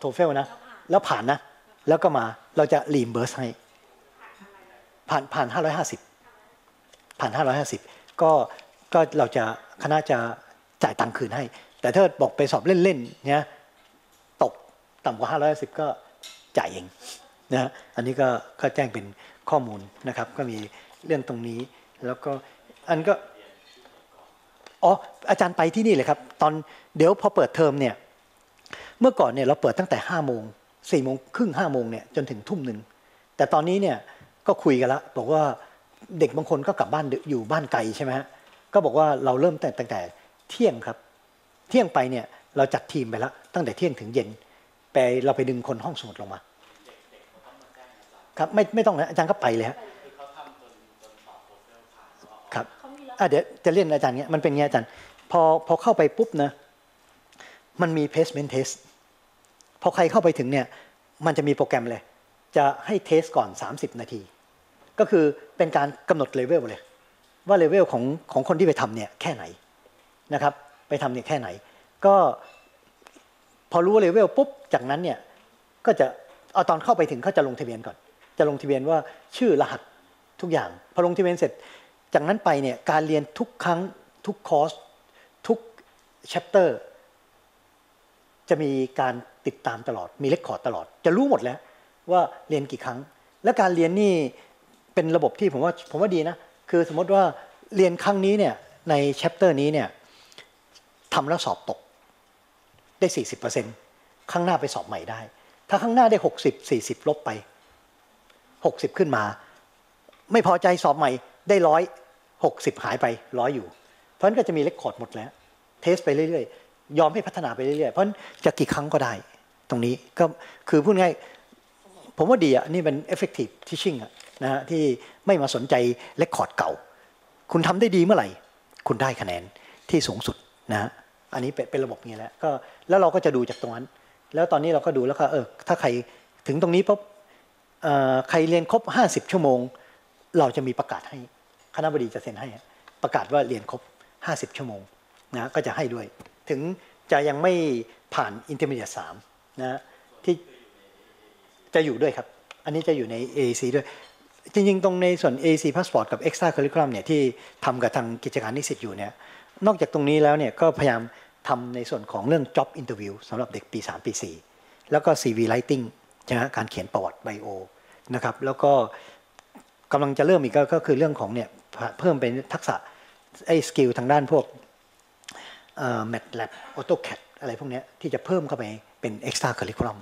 โทเฟลนะ แล้วผ่านนะ แล้วก็มาเราจะรีมเบอร์สให้ ผ่านผ่าน 550 ผ่าน 550 ก็ก็เราจะคณะจะจ่ายตังค์คืนให้ แต่ถ้าบอกไปสอบเล่นๆเนี่ยตกต่ำกว่า 550 ก็จ่ายเองนะอันนี้ก็ก็แจ้งเป็นข้อมูลนะครับ ก็มีเรื่องตรงนี้ แล้วก็อันก็อ๋ออาจารย์ไปที่นี่เลยครับ ตอนเดี๋ยวพอเปิดเทอมเนี่ย เมื่อก่อนเนี่ยเราเปิดตั้งแต่ห้าโมงสี่โมงครึ่งห้าโมงเนี่ยจนถึงทุ่มหนึ่งแต่ตอนนี้เนี่ยก็คุยกันละบอกว่าเด็กบางคนก็กลับบ้านอยู่บ้านไกลใช่ไหมฮะก็บอกว่าเราเริ่มแต่ตั้งแต่เที่ยงครับ เที่ยงไปเนี่ยเราจัดทีมไปแล้วตั้งแต่เที่ยงถึงเย็น ไปเราไปดึงคนห้องสมุดลงมาครับไม่ไม่ต้องนะอาจารย์ก็ไปเลยฮะครับอะเดี๋ยวจะเรียนอาจารย์เนี้ยมันเป็นไงอาจารย์พอพอเข้าไปปุ๊บนะมันมี placement test พอใครเข้าไปถึงเนี่ยมันจะมีโปรแกรมเลย จะให้เทสก่อน 30 นาที ก็คือเป็นการกำหนดเลเวลเลย ว่าเลเวลของของคนที่ไปทำเนี่ยแค่ไหนนะครับ ไปทำเนี่ยแค่ไหน ก็พอรู้เลเวลปุ๊บจากนั้นเนี่ยก็จะเอาตอนเข้าไปถึงเขาจะลงทะเบียนก่อน จะลงทะเบียนว่าชื่อรหัสทุกอย่าง พอลงทะเบียนเสร็จ จากนั้นไปเนี่ยการเรียนทุกครั้งทุกคอร์สทุก chapter จะมีการ ติดตามตลอดมีเรคคอร์ดตลอด จะรู้หมดแล้วว่าเรียนกี่ครั้ง และการเรียนนี่เป็นระบบที่ผมว่าผมว่าดีนะ คือสมมติว่าเรียนครั้งนี้เนี่ยในแชปเตอร์นี้เนี่ยทำแล้วสอบตกได้ 40%ข้างหน้าไปสอบใหม่ได้ ถ้าข้างหน้าได้ 60 40 ลบไป 60 ขึ้นมา ไม่พอใจสอบใหม่ได้ร้อยหกสิบหายไปร้อยอยู่ เพราะฉะนั้นก็จะมีเรคคอร์ดหมดแล้ว เทสไปเรื่อยๆ ยอมให้พัฒนาไปเรื่อยๆ เพราะฉะนั้นจะกี่ครั้งก็ได้ ตรงนี้ก็คือพูดง่ายผมว่าดีอะนี่เป็น effective teaching อะนะฮะที่ไม่มาสนใจเรคคอร์ดเก่า คุณทำได้ดีเมื่อไหร่ คุณได้คะแนนที่สูงสุดนะฮะอันนี้เป็นระบบนี้แล้วก็แล้วเราก็จะดูจากตรงนั้น แล้วตอนนี้เราก็ดูแล้วก็เออถ้าใครถึงตรงนี้ปุ๊บใครเรียนครบ 50 ชั่วโมง เราจะมีประกาศให้คณะบดีจะเซ็นให้ ประกาศว่าเรียนครบ 50 ชั่วโมงนะก็จะให้ด้วย ถึงจะยังไม่ผ่านอินเตอร์มีเดียสาม นะที่จะอยู่ด้วยครับ อันนี้จะอยู่ใน AAC ด้วย จริงๆ ตรงในส่วน AAC Passport กับ Extra Curriculum เนี่ยที่ทำกับทางกิจการนิสิตอยู่เนี่ยนอกจากตรงนี้แล้วเนี่ยก็พยายามทำในส่วนของเรื่อง job interview สำหรับเด็กปี 3 ปี 4 แล้วก็ CV writing ใช่ไหมการเขียนประวัติไบโอนะครับแล้วก็กำลังจะเริ่มอีกก็คือเรื่องของเนี่ยเพิ่มเป็นทักษะไอ้สกิลทางด้านพวก MATLAB AutoCAD อะไรพวกนี้ที่จะเพิ่มเข้าไป เป็น extra curriculum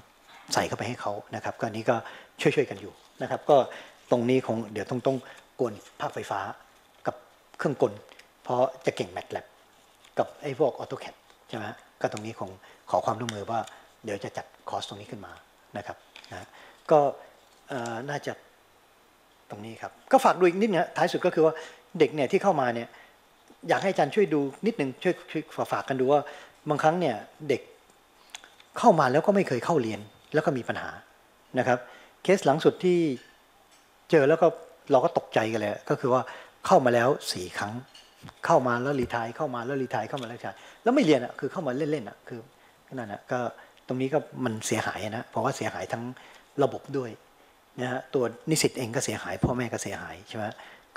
ใส่เข้าไปให้เขานะครับ ก็อันนี้ก็ช่วยๆกันอยู่นะครับ ก็ตรงนี้คงเดี๋ยวต้องต้องกวนภาคไฟฟ้ากับเครื่องกล เพราะจะเก่ง MATLAB กับไอ้พวก AutoCAD ใช่ไหมก็ตรงนี้คงขอความร่วมมือว่าเดี๋ยวจะจัดคอร์สตรงนี้ขึ้นมานะครับนะก็น่าจะตรงนี้ครับ ก็ฝากดูอีกนิดนะท้ายสุดก็คือว่าเด็กเนี่ยที่เข้ามาเนี่ยอยากให้อาจารย์ช่วยดูนิดนึงช่วยช่วยฝากกันดูว่าบางครั้งเนี่ยเด็ก เข้ามาแล้วก็ไม่เคยเข้าเรียน แล้วก็มีปัญหานะครับ เคสหลังสุดที่เจอแล้วก็เราก็ตกใจกันเลยก็คือว่าเข้ามาแล้วสี่ครั้ง เข้ามาแล้วรีทายเข้ามาแล้วรีทายเข้ามาแล้วรีทายแล้วไม่เรียนอะคือเข้ามาเล่นๆอะคือนั่นอะก็ตรงนี้ก็มันเสียหายนะเพราะว่าเสียหายทั้งระบบด้วยนะฮะตัวนิสิตเองก็เสียหาย พ่อแม่ก็เสียหายใช่ไหม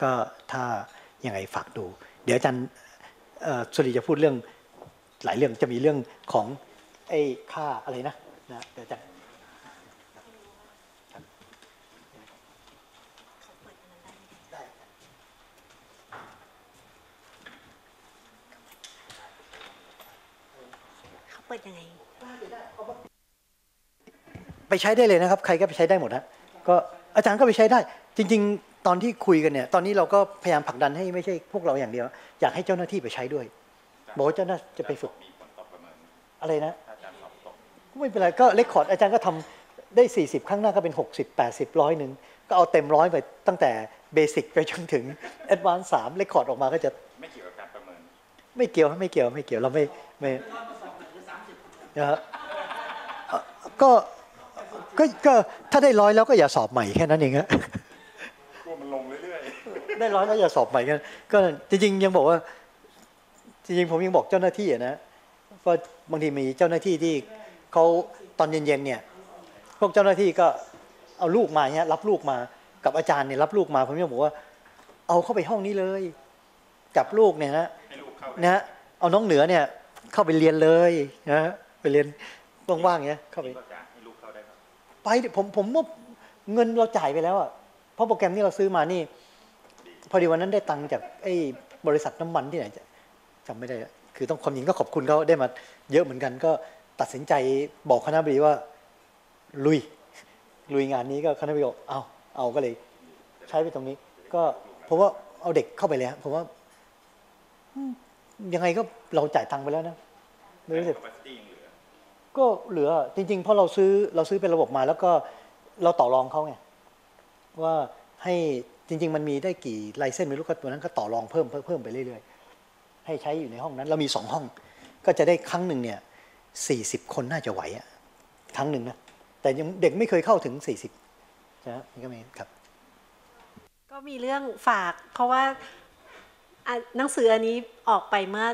ก็ถ้ายังไงฝากดู เดี๋ยวอาจารย์สุริจะพูดเรื่องหลายเรื่องจะมีเรื่องของ ไอ้ค่าอะไรนะนะเดี๋ยวอาจารย์เขาเปิดยังไงไปใช้ได้เลยนะครับ ใครก็ไปใช้ได้หมดนะก็อาจารย์ก็ไปใช้ได้ จริง ๆ ตอนที่คุยกันเนี่ย ตอนนี้เราก็พยายามผลักดันให้ไม่ใช่พวกเราอย่างเดียว อยากให้เจ้าหน้าที่ไปใช้ด้วย บอกว่าเจ้าหน้าจะไปฝึกอะไรนะ ไม่เป็นไรก็เลคคอร์ดอาจารย์ก็ทำได้ 40 ครั้งหน้าก็เป็น 60 80ร้อยหนึ่งก็เอาเต็มร้อยไปตั้งแต่เบสิกไปจนถึงแอดวานซ์สามเลคคอร์ดออกมาก็จะไม่เกี่ยวกับการประเมิน ไม่เกี่ยวไม่เกี่ยวไม่เกี่ยวเราไม่ไม่นะฮะเอ่อก็ก็ก็ถ้าได้ร้อยแล้วก็อย่าสอบใหม่แค่นั้นเองฮะกลัวมันลงเรื่อยได้ร้อยแล้วอย่าสอบใหม่กันก็จริงๆยังบอกว่าจริงๆผมยังบอกเจ้าหน้าที่อะนะว่าบางทีมีเจ้าหน้าที่ที่ เขาตอนเย็นๆเนี่ยพวกเจ้าหน้าที่ก็เอาลูกมาเนี่ยรับลูกมากับอาจารย์เนี่ยรับลูกมาผมจะบอกว่า เอาเข้าไปห้องนี้เลยจับลูกเนี่ยนะให้ลูกเข้าไปนะฮะเอาน้องเหนือเนี่ย เข้าไปเรียนเลยนะฮะไปเรียนว่างๆเนี้ยเข้าไปก็จะให้ลูกเข้าได้ครับไปดิผมผมว่าเงินเราจ่ายไปแล้วอะเพราะโปรแกรมที่เราซื้อมานี่ พอดีวันนั้นได้ตังค์จากไอ้บริษัทน้ำมันที่ไหนจะจำไม่ได้อะคือต้องความจริงก็ขอบคุณเขาได้มาเยอะเหมือนกันก็ ตัดสินใจบอกคณะบดีว่า ลุย ลุยงานนี้ก็คณะบดีบอกเอาเอาก็เลย ใช้ไปตรงนี้ ก็เพราะว่าเอาเด็กเข้าไปแล้วผมว่าอืมยังไงก็เราจ่ายตังค์ไปแล้วนะไม่รู้สึกแคปซิตี้ยังเหลือก็เหลือจริงๆเพราะเราซื้อเราซื้อเป็นระบบมา แล้วก็เราต่อรองเขาไงว่าให้จริง ๆ มันมีได้กี่ไลเซนไม่รู้ก็ตัวนั้นก็ต่อรองเพิ่มเพิ่มเพิ่มไปเรื่อยๆให้ใช้อยู่ในห้องนั้น เรามีสองห้อง ก็จะได้ครั้งหนึ่งเนี่ย สี่สิบคนน่าจะไหวอะครั้งหนึ่งนะ แต่ยังเด็กไม่เคยเข้าถึงสี่สิบนะนี่ก็มีครับ ก็มีเรื่องฝาก เพราะว่าหนังสืออันนี้ออกไปเมื่อ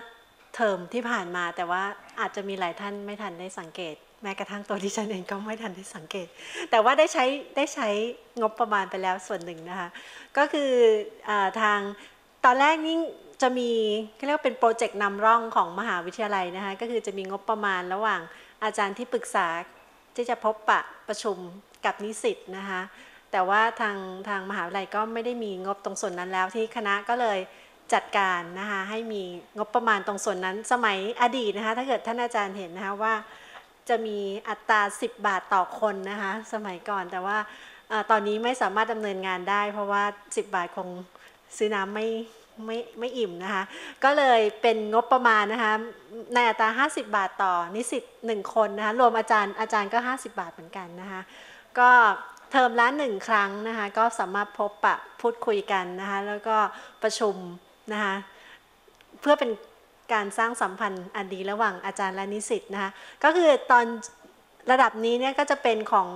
เทอมที่ผ่านมา แต่ว่าอาจจะมีหลายท่านไม่ทันได้สังเกต แม้กระทั่งตัวดิฉันเองก็ไม่ทันได้สังเกต แต่ว่าได้ใช้ได้ใช้งบประมาณไปแล้วส่วนหนึ่งนะคะ ก็คืออทางตอนแรกนี่ จะมีเขาเรียกว่าเป็นโปรเจกต์นำร่องของมหาวิทยาลัยนะคะก็คือจะมีงบประมาณระหว่างอาจารย์ที่ปรึกษาที่จะพบปะประชุมกับนิสิตนะคะแต่ว่าทางทางมหาวิทยาลัยก็ไม่ได้มีงบตรงส่วนนั้นแล้วที่คณะก็เลยจัดการนะคะให้มีงบประมาณตรงส่วนนั้นสมัยอดีตนะคะถ้าเกิดท่านอาจารย์เห็นนะคะว่าจะมีอัตรา 10 บาทต่อคนนะคะสมัยก่อนแต่ว่าอตอนนี้ไม่สามารถดำเนินงานได้ เพราะว่า 10 บาทคงซื้อน้ำไม่ ไม่ไม่อิ่มนะคะ ก็เลยเป็นงบประมาณนะคะในอัตรา50 บาทต่อนิสิต1คนนะคะรวมอาจารย์อาจารย์ก็ 50 บาทเหมือนกันนะคะก็เทอมละหนึ่งครั้งนะคะก็สามารถพบปะพูดคุยกันนะคะแล้วก็ประชุมนะคะเพื่อเป็นการสร้างสัมพันธ์อันดีระหว่างอาจารย์และนิสิตนะคะก็คือตอนระดับนี้เนี่ยก็จะเป็นของ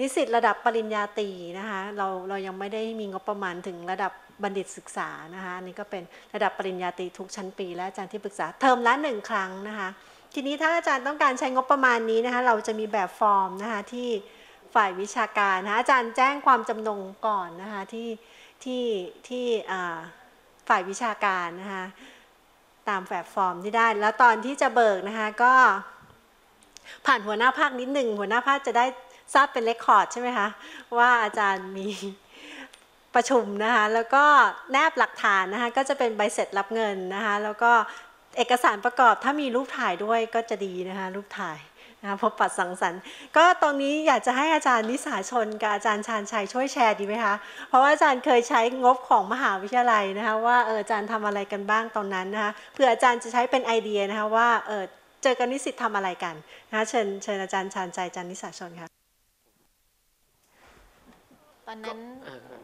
นิสิตระดับปริญญาตรีนะคะเราเรายังไม่ได้มีงบประมาณถึงระดับ บัณฑิตศึกษานะคะนนี้ก็เป็นระดับปริญญาตรีทุกชั้นปีและอาจารย์ที่ปรึกษาเทอมละหนึ่งครั้งนะคะทีนี้ถ้าอาจารย์ต้องการใช้งบประมาณนี้นะคะเราจะมีแบบฟอร์มนะคะที่ฝ่ายวิชาการนะคะอาจารย์แจ้งความจำนงก่อนนะคะที่ที่ที่ฝ่ายวิชาการนะคะตามแบบฟอร์มที่ได้ แล้วตอนที่จะเบิกนะคะก็ผ่านหัวหน้าภาคนิดหนึ่งหัวหน้าภาคจะได้ทราบเป็นเรคคอร์ดใช่ไหมคะว่าอาจารย์มี ประชุมนะคะแล้วก็แนบหลักฐานนะคะก็จะเป็นใบเสร็จรับเงินนะคะแล้วก็เอกสารประกอบถ้ามีรูปถ่ายด้วยก็จะดีนะคะรูปถ่ายนะคะพบปัดสังสรรค์ก็ตรงนี้อยากจะให้อาจารย์นิสาชนกับอาจารย์ชาญชัยช่วยแชร์ดีไหมคะเพราะว่าอาจารย์เคยใช้งบของมหาวิทยาลัยนะคะว่าเอออาจารย์ทำอะไรกันบ้างตอนนั้นนะคะเพื่ออาจารย์จะใช้เป็นไอเดียนะคะว่าเออเจอกันนิสิตทำอะไรกันนะคะเชิญเชิญอาจารย์ชาญชัยอาจารย์นิสาชนค่ะ ตอนนั้น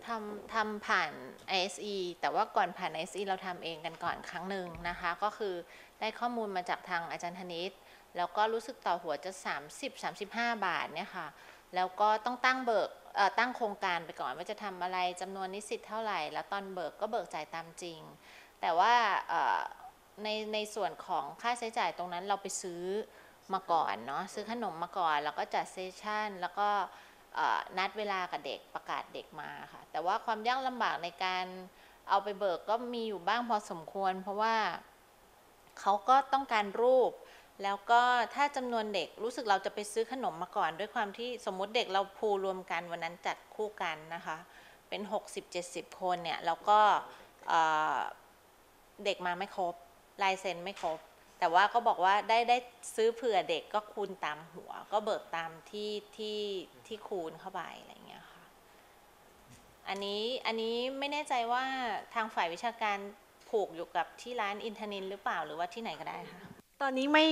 ทำทำผ่าน ISE แต่ว่าก่อนผ่าน ISE เราทำเองกันก่อนครั้งหนึ่งนะคะ ก็คือได้ข้อมูลมาจากทางอาจารย์ธนิต แล้วก็รู้สึกต่อหัวจะ 30-35 บาทเนี่ยค่ะ แล้วก็ต้องตั้งเบิกเอ่อตั้งโครงการไปก่อนว่าจะทำอะไรจำนวนนิสิตเท่าไหร่ แล้วตอนเบิกก็เบิกจ่ายตามจริง แต่ว่าเอ่อในในส่วนของค่าใช้จ่ายตรงนั้นเราไปซื้อมาก่อนเนาะซื้อขนมมาก่อน แล้วก็จัดเซสชั่นแล้วก็เอ่อ นัดเวลากับเด็กประกาศเด็กมาค่ะ แต่ว่าความยากลำบากในการเอาไปเบิกก็มีอยู่บ้างพอสมควร เพราะว่าเขาก็ต้องการรูป แล้วก็ถ้าจำนวนเด็กรู้สึกเราจะไปซื้อขนมมาก่อน ด้วยความที่สมมุติเด็กเราพูรวมกันวันนั้นจัดคู่กันนะคะ เป็น 60-70 คนเนี่ยแล้วก็เด็กมาไม่ครบลายเซ็นไม่ครบ แต่ว่าก็บอกว่าได้ได้ซื้อเผื่อเด็กก็คูณตามหัว ก็เบิกตามที่ที่ที่คูณเข้าไปอะไรอย่างเงี้ยค่ะ อันนี้อันนี้ไม่แน่ใจว่าทางฝ่ายวิชาการผูกอยู่กับที่ร้านอินทนินหรือเปล่าหรือว่าที่ไหนก็ได้ค่ะตอนนี้ไม่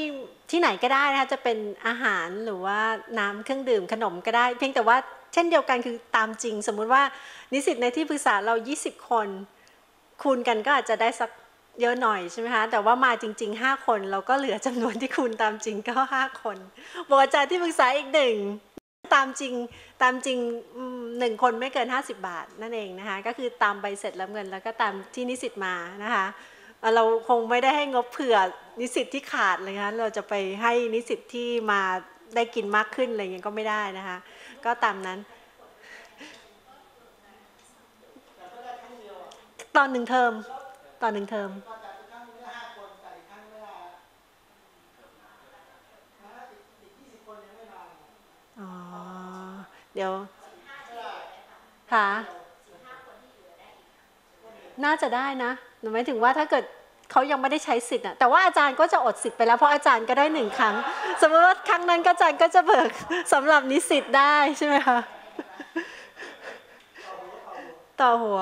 ที่ไหนก็ได้นะคะจะเป็นอาหารหรือว่าน้ำเครื่องดื่มขนมก็ได้ เพียงแต่ว่าเช่นเดียวกันคือตามจริง สมมุติว่านิสิตในที่ปรึกษาเรา 20 คน คูณกันก็อาจจะได้สัก เยอะหน่อยใช่ไหมคะ แต่ว่ามาจริง ๆ 5 คน เราก็เหลือจำนวนที่คูณตามจริงก็ 5 คนบอกอาจารย์ที่ปรึกษาอีกหนึ่งตามจริงตามจริงหนึ่งคนไม่เกิน 50 บาทนั่นเองนะคะ ก็คือตามใบเสร็จรับเงิน แล้วก็ตามที่นิสิตมานะคะเอ่อเราคงไม่ได้ให้งบเผื่อนิสิตที่ขาดเลยนะเราจะไปให้นิสิตที่มาได้กินมากขึ้นอะไรเงี้ยก็ไม่ได้นะคะ ก็ตามนั้นตอนหนึ่งเทอม ตอนหนึ่งเทอมอ๋อเดี๋ยวค่ะน่าจะได้นะหนูหมายถึงว่าถ้าเกิดเขายังไม่ได้ใช้สิทธิ์อะแต่ว่าอาจารย์ก็จะอดสิทธิ์ไปแล้วเพราะอาจารย์ก็ได้หนึ่งครั้ง สมมติว่าครั้งนั้นก็อาจารย์ก็จะเบิกสำหรับนิสิตได้ใช่ไหมคะต่อหัว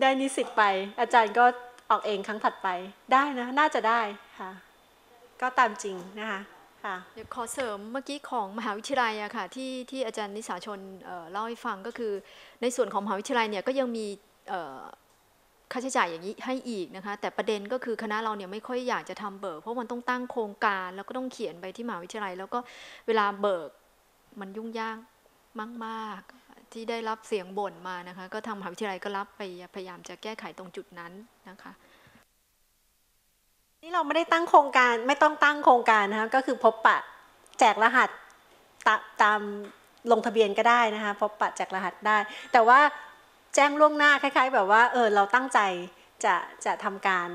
ได้นิสิตไป อาจารย์ก็ ออกเองครั้งถัดไปได้นะ น่าจะได้ค่ะ ก็ตามจริงนะคะค่ะเดี๋ยวขอเสริมเมื่อกี้ของมหาวิทยาลัยอะค่ะที่ที่อาจารย์นิสาชนเล่าให้ฟังก็คือ ในส่วนของมหาวิทยาลัยเนี่ยก็ยังมีค่าใช้จ่ายอย่างนี้ให้อีกนะคะ แต่ประเด็นก็คือคณะเราเนี่ยไม่ค่อยอยากจะทำเบิก เพราะมันต้องตั้งโครงการ แล้วก็ต้องเขียนไปที่มหาวิทยาลัย แล้วก็เวลาเบิกมันยุ่งยาก มากๆ ที่ได้รับเสียงบ่นมานะคะ ก็ทางมหาวิทยาลัยก็รับไปพยายามจะแก้ไขตรงจุดนั้นนะคะนี่เราไม่ได้ตั้งโครงการไม่ต้องตั้งโครงการนะคะก็คือพบปะแจกรหัสตาตามลงทะเบียนก็ได้นะคะพบปะแจกรหัสได้ แต่ว่าแจ้งล่วงหน้าคล้าย ๆ แบบว่าเออเราตั้งใจจะจะทำการ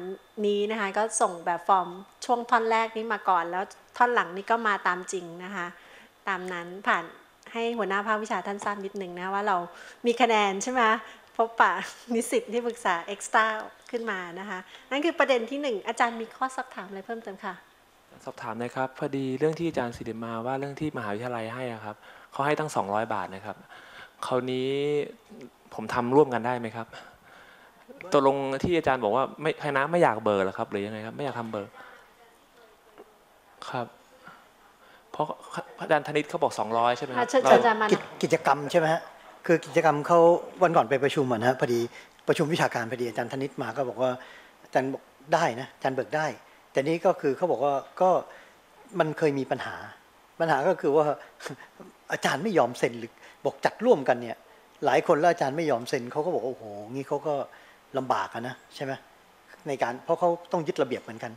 นี้นะคะก็ส่งแบบฟอร์มช่วงท่อนแรกนี้มาก่อน แล้วท่อนหลังนี้ก็มาตามจริงนะคะ ตามนั้นผ่าน ให้หัวหน้าภาควิชาท่านทราบนิดหนึ่งนะว่าเรามีคะแนนใช่ไหมพบปะนิสิตที่ปรึกษาเอ็กซ์ตร้าขึ้นมานะคะนั่นคือประเด็นที่หนึ่งอาจารย์มีข้อสักถามอะไรเพิ่มเติมค่ะสอบถามนะครับพอดีเรื่องที่อาจารย์สิริมาว่าเรื่องที่มหาวิทยาลัยให้ครับเขาให้ตั้ง 200 บาทนะครับคราวนี้ผมทำร่วมกันได้ไหมครับตกลงที่อาจารย์บอกว่าไม่คณะไม่อยากเบอร์หรอครับหรือยังไงครับ ไม่อยากทำเบอร์ ครับ ราะอาจารย์ธนิตเขาบอก 200 ใช่ไหมครับอะเชิญเราอาจารย์มากิจกิจกรรมใช่ไหมฮะคือกิจกรรมเขาวันก่อนไปประชุมอะนะฮะพอดีประชุมวิชาการพอดีอาจารย์ธนิตมาก็บอกว่าอาจารย์บอกได้นะอาจารย์เบิกได้ แต่นี้ก็คือเขาบอกว่าก็มันเคยมีปัญหา ปัญหาก็คือว่าอาจารย์ไม่ยอมเซ็นหรือบอกจัดร่วมกันเนี่ย หลายคนแล้วอาจารย์ไม่ยอมเซ็นเขาก็บอกว่าโอ้โหงี้เขาก็ลำบากอะนะใช่ไหมในการเพราะเขาต้องยึดระเบียบเหมือนกัน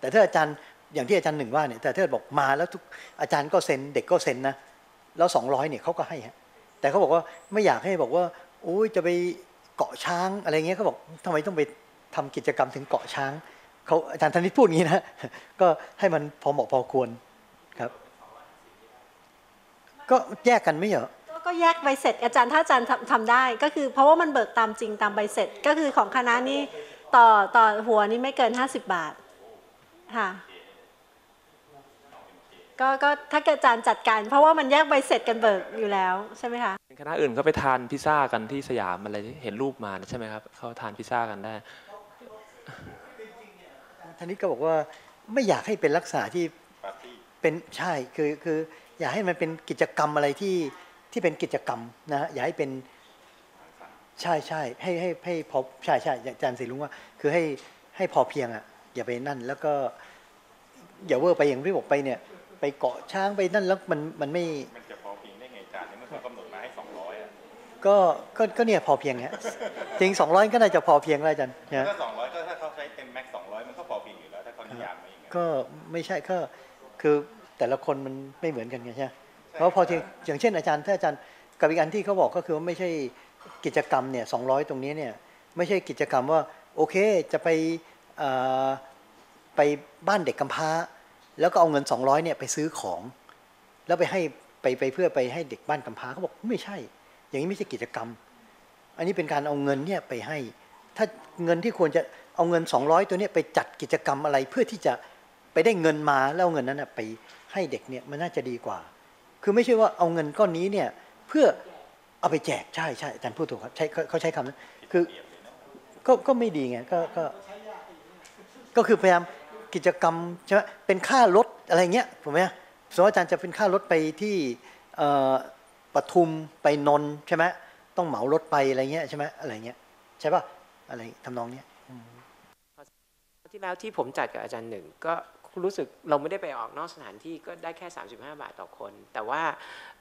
แต่ถ้าอาจารย์ อย่างที่อาจารย์หนึ่งว่าเนี่ยแต่ถ้าบอกมาแล้วทุกอาจารย์ก็เซ็นเด็กก็เซ็นนะแล้วสองร้อยเนี่ยเขาก็ให้ฮะแต่เขาบอกว่าไม่อยากให้บอกว่าโอ้ยจะไปเกาะช้างอะไรเงี้ยเขาบอกทำไมต้องไปทำกิจกรรมถึงเกาะช้างเขาอาจารย์ธนิตพูดอย่างนี้นะก็ให้มันพอเหมาะพอควรครับ ก็แยกกันไม่เหรอก็แยกใบเสร็จ อาจารย์ถ้าอาจารย์ทำทำได้ ก็คือเพราะว่ามันเบิกตามจริงตามใบเสร็จ ก็คือของคณะนี้ต่อต่อหัวนี่ไม่เกิน 50 บาทค่ะ ก็ก็ถ้าเกิดอาจารย์จัดการ เพราะว่ามันแยกใบเสร็จกันเบิกอยู่แล้วใช่ไหมคะคณะอื่นก็ไปทานพิซซ่ากันที่สยามอะไรที่เห็นรูปมาใช่ไหมครับเขาทานพิซซ่ากันได้ธนิตก็บอกว่าไม่อยากให้เป็นลักษณะที่ปาร์ตี้เป็นใช่คือคืออยากให้มันเป็นกิจกรรมอะไรที่ที่เป็นกิจกรรมนะฮะอย่าให้เป็นใช่ใช่ให้ให้ให้พอใช่ใช่อย่างอาจารย์สิลุงว่า คือให้ให้พอเพียงอะอย่าไปนั่น แล้วก็อย่าเวอร์ไปอย่างที่บอกไปเนี่ย ไปเกาะช้างไปนั่นแล้วมันมันไม่มันจะพอเพียงได้ไงอาจารย์ในเมื่อเขากำหนดมาให้สองร้อยอะก็ก็ก็เนี่ยพอเพียงฮะจริงสองร้อยก็น่าจะพอเพียงแล้วอาจารย์นะถ้าสองร้อยก็ถ้าเขาใช้เต็มแม็กสองร้อยมันก็พอเพียงอยู่แล้วถ้าเขานิยามมาอย่างเงี้ยก็ไม่ใช่ก็คือแต่ละคนมันไม่เหมือนกันไงใช่ไหมเพราะพอที่อย่างเช่นอาจารย์ถ้าอาจารย์กับอีกอันที่เขาบอกก็คือว่าไม่ใช่กิจกรรมเนี่ยสองตรงนี้เนี่ยไม่ใช่กิจกรรมว่าโอเคจะไปเอ่อไปบ้านเด็กกำพร้า แล้วก็เอาเงิน 200เนี่ยไปซื้อของ แล้วไปให้ไปไปเพื่อไปให้เด็กบ้านกำพร้าเขาบอกไม่ใช่ อย่างนี้ไม่ใช่กิจกรรม อันนี้เป็นการเอาเงินเนี่ยไปให้ ถ้าเงินที่ควรจะเอาเงิน 200 ตัวเนี้ยไปจัดกิจกรรมอะไรเพื่อที่จะไปได้เงินมาแล้วเงินนั้นนะไปให้เด็กเนี่ยมันน่าจะดีกว่า คือไม่ใช่ว่าเอาเงินก้อนนี้เนี่ยเพื่อเอาไปแจกใช่ใช่อาจารย์พูดถูกครับใช้เขาเขาใช้คำนั้นคือก็ก็ไม่ดีไงก็ก็ก็คือพยายาม กิจกรรมใช่ไหมเป็นค่ารถอะไรเงี้ยถูกไหมสมมติว่าอาจารย์จะเป็นค่ารถไปที่เอ่อปทุมไปนนท์ใช่ไหมต้องเหมารถไปอะไรเงี้ยใช่ไหมอะไรเงี้ยใช่ป่ะอะไรทำนองเนี้ยที่แล้วที่ผมจัดกับอาจารย์หนึ่งก็รู้สึกเราไม่ได้ไปออกนอกสถานที่ก็ได้แค่ 35 บาทต่อคน แต่ว่า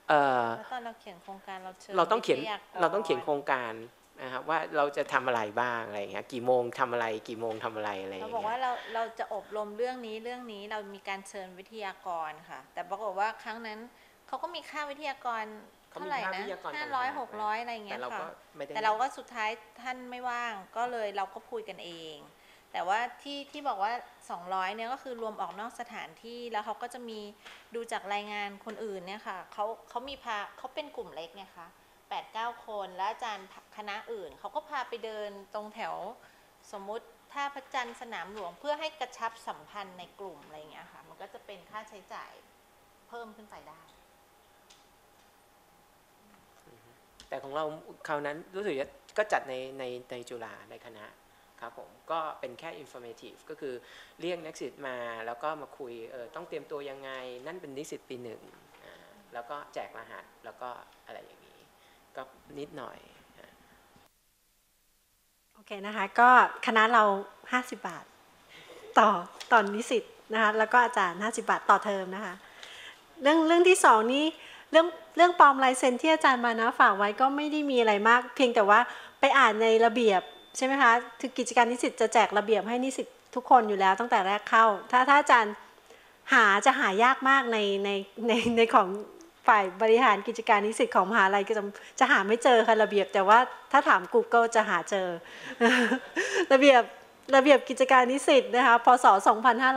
เอ่อแล้วตอนเราเขียนโครงการเราเชิญเราต้องเขียนวิทยกเราต้องเขียนโครงการ นะครับว่าเราจะทำอะไรบ้างอะไรอย่างเงี้ยกี่โมงทำอะไรกี่โมงทำอะไรอะไรอย่าเรางบอกเงี้ว่ายเราเราจะอบรมเรื่องนี้เรื่องนี้เรามีการเชิญวิทยากรค่ะ แต่ปรากฏว่าครั้งนั้นเขาก็มีค่าวิทยากรเขาเท่ามีไหร่ค่านะวิทยากรห้าต่างร้อยหากหกร้อยอะไรอย่างเงี้แต่ยเราก็ค่ะไม่ได้แต่เราก็สุดท้ายท่านไม่ว่างก็เลยเราก็คุยกันเอง แต่ว่าที่ที่บอกว่า 200เนี่ยก็คือรวมออกนอกสถานที่แล้วเขาก็จะมีดูจากรายงานคนอื่นเนี่ยค่ะเขาเขามีพาเขาเป็นกลุ่มเล็กไงคะ แปดเก้าคน แล้วอาจารย์คณะอื่น เขาก็พาไปเดินตรงแถวสมมุติท่าพระจันทร์สนามหลวงเพื่อให้กระชับสัมพันธ์ในกลุ่มอะไรอย่างเงี้ยค่ะ มันก็จะเป็นค่าใช้จ่ายเพิ่มขึ้นไปได้ แต่ของเราคราวนั้นรู้สึกจะก็จัดในในในจุฬาในคณะครับผมก็เป็นแค่ informative ก็คือเรียกนักศึกษามาแล้วก็มาคุยเออต้องเตรียมตัวยังไง นั่นเป็นนิสิตปีหนึ่งแล้วก็แจกรหัสแล้วก็อะไรอย่างนี้ ก็นิดหน่อยโอเคนะคะ ก็คณะเรา 50 บาท ต่อตอนนิสิตนะคะแล้วก็อาจารย์ 50 บาทต่อเทอมนะคะ เรื่องเรื่องที่สองนี้เรื่องเรื่องปลอมลายเซ็นที่อาจารย์มานะฝากไว้ก็ไม่ได้มีอะไรมาก เพียงแต่ว่าไปอ่านในระเบียบใช่ไหมคะคือกิจการนิสิตจะแจกระเบียบให้นิสิตทุกคนอยู่แล้วตั้งแต่แรกเข้า ถ้าถ้าอาจารย์หาจะหายากมากในในในในของ ฝ่ายบริหารกิจการนิสิตของมหาลัยก็จะจะหาไม่เจอค่ะระเบียบ แต่ว่าถ้าถาม Google จะหาเจอ ระเบียบระเบียบกิจการนิสิตนะคะพศ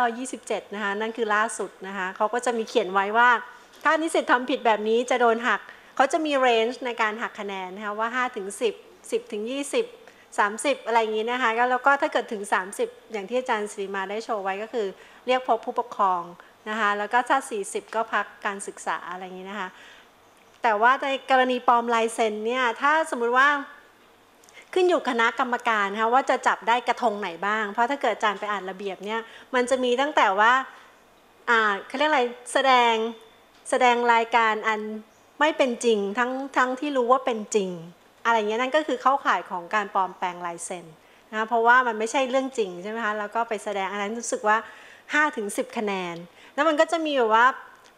2527 นะคะนั่นคือล่าสุดนะคะเขาก็จะมีเขียนไว้ว่า ถ้านิสิตทำผิดแบบนี้จะโดนหักเขาจะมีเรนจ์ในการหักคะแนนนะคะว่า 5 ถึง 10 10 ถึง 20 30 อะไรอย่างนี้นะคะแล้วก็ถ้าเกิดถึง 30 อย่างที่อาจารย์ศรีมาได้โชว์ไว้ก็คือ เรียกพบผู้ปกครอง นะคะแล้วก็ถ้า 40 ก็พักการศึกษาอะไรอย่างนี้นะคะแต่ว่าในกรณีปลอมลายเซ็นเนี่ยถ้าสมมุติว่าขึ้นอยู่คณะกรรมการนะคะว่าจะจับได้กระทงไหนบ้าง เพราะถ้าเกิดอาจารย์ไปอ่านระเบียบเนี่ยมันจะมีตั้งแต่ว่าอ่าเขาเรียกอะไรแสดงแสดงรายการอันไม่เป็นจริงทั้งทั้งที่รู้ว่าเป็นจริง อะไรเงี้ยนั่นก็คือเข้าข่ายของการปลอมแปลงลายเซ็นนะคะเพราะว่ามันไม่ใช่เรื่องจริงใช่ไหมคะแล้วก็ไปแสดงอันนั้นรู้สึกว่า5ถึง10 คะแนน แล้วมันก็จะมีแบบว่า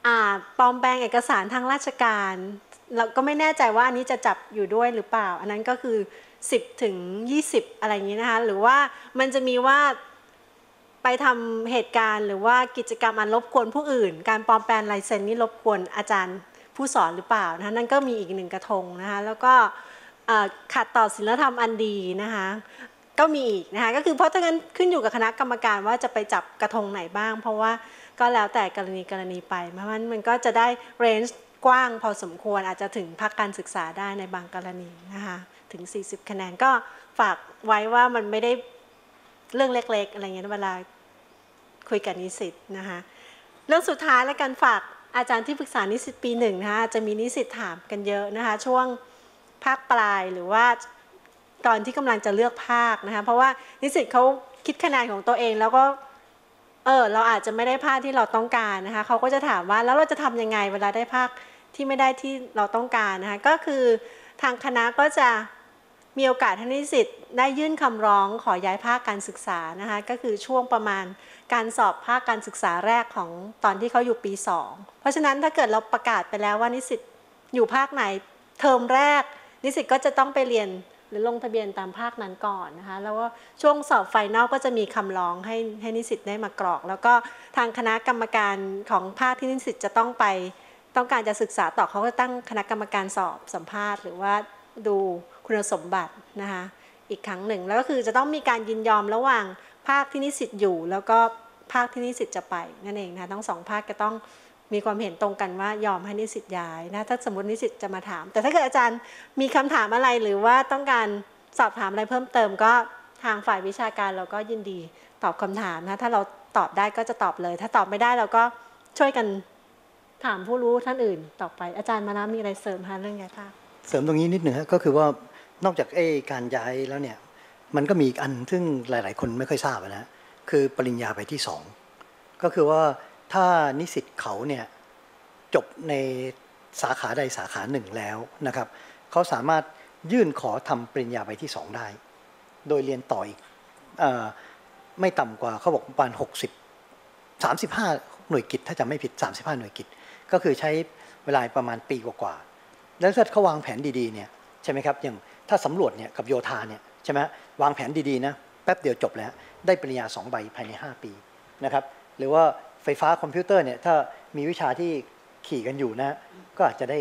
อ่าปลอมแปลงเอกสารทางราชการเราก็ไม่แน่ใจว่าอันนี้จะจับอยู่ด้วยหรือเปล่า อันนั้นก็คือ 10ถึง20 อะไรอย่างนี้นะคะ หรือว่ามันจะมีว่าไปทำเหตุการณ์หรือว่ากิจกรรมอันรบกวนผู้อื่น การปลอมแปลงลายเซ็นนี่รบกวนอาจารย์ผู้สอนหรือเปล่านะคะนั่นก็มีอีกหนึ่งกระทงนะคะแล้วก็ขัดต่อศีลธรรมอันดีนะคะก็มีอีกนะคะก็คือเพราะถ้างั้นขึ้นอยู่กับคณะกรรมการว่าจะไปจับกระทงไหนบ้าง เพราะว่า ก็แล้วแต่กรณีกรณีไปเพราะฉะนั้นมันก็จะได้เรนจ์กว้างพอสมควรอาจจะถึงพักการศึกษาได้ในบางกรณีนะคะถึง 40 คะแนนก็ฝากไว้ว่ามันไม่ได้เรื่องเล็ก ๆ อะไรเงี้ยเวลาคุยกับนิสิตนะคะเรื่องสุดท้ายและการฝากอาจารย์ที่ปรึกษานิสิตปีหนึ่งนะคะจะมีนิสิตถามกันเยอะนะคะช่วงภาคปลายหรือว่าตอนที่กำลังจะเลือกภาคนะคะเพราะว่านิสิตเขาคิดคะแนนของตัวเองแล้วก็ เออเราอาจจะไม่ได้ภาคที่เราต้องการนะคะเขาก็จะถามว่าแล้วเราจะทำยังไงเวลาได้ภาคที่ไม่ได้ที่เราต้องการนะคะก็คือทางคณะก็จะมีโอกาสให้นิสิตได้ยื่นคำร้องขอย้ายภาคการศึกษานะคะก็คือช่วงประมาณการสอบภาคการศึกษาแรกของตอนที่เขาอยู่ปี 2 เพราะฉะนั้นถ้าเกิดเราประกาศไปแล้วว่านิสิตอยู่ภาคไหนเทอมแรก นิสิตก็จะต้องไปเรียน รือลงทะเบียนตามภาคนั้นก่อนนะคะ แล้วก็ช่วงสอบไฟนอลก็จะมีคำร้องให้ให้นิสิตได้มากรอก แล้วก็ทางคณะกรรมการของภาคที่นิสิตจะต้องไป ต้องการจะศึกษาต่อเขาก็ตั้งคณะกรรมการสอบสัมภาษณ์ หรือว่าดูคุณสมบัตินะคะอีกครั้งหนึ่ง แล้วก็คือจะต้องมีการยินยอมระหว่างภาคที่นิสิตอยู่ แล้วก็ภาคที่นิสิตจะไปนั่นเองนะคะทั้งสองภาคจะต้อง มีความเห็นตรงกันว่ายอมให้นิสิตย้ายนะถ้าสมมตินิสิตจะมาถาม แต่ถ้าเกิดอาจารย์มีคำถามอะไรหรือว่าต้องการสอบถามอะไรเพิ่มเติมก็ทางฝ่ายวิชาการเราก็ยินดีตอบคำถามนะถ้าเราตอบได้ก็จะตอบเลย ถ้าตอบไม่ได้เราก็ช่วยกันถามผู้รู้ท่านอื่น ต่อไปอาจารย์มานะมีอะไรเสริมคะเรื่องย้ายภาคเสริมตรงนี้นิดหนึ่งก็คือว่านอกจากไอ้การย้ายแล้วเนี่ยมันก็มีอีกอันซึ่งหลาย ๆ คนไม่ค่อยทราบนะคือปริญญาไปที่สองก็คือว่า ถ้านิสิตเขาเนี่ยจบในสาขาใดสาขาหนึ่งแล้วนะครับเขาสามารถยื่นขอทำปริญญาไปที่สองได้ โดยเรียนต่ออีกอไม่ต่ำกว่าเขาบอกประมาณ60 35 หน่วยกิจถ้าจำไม่ผิด 35 หน่วยกิจ ก็คือใช้เวลาประมาณปีกว่าๆแล้วถ้าเขาวางแผนดีๆเนี่ยใช่ไหมครับอย่างถ้าสำรวจเนี่ยกับโยธาเนี่ยใช่ไหมวางแผนดีๆนะแป๊บเดียวจบแล้ว ได้ปริญญาสองใบภายใน 5 ปีนะครับหรือว่า ไฟฟ้าคอมพิวเตอร์เนี่ยถ้ามีวิชาที่ขี่กันอยู่นะ ก็อาจจะได้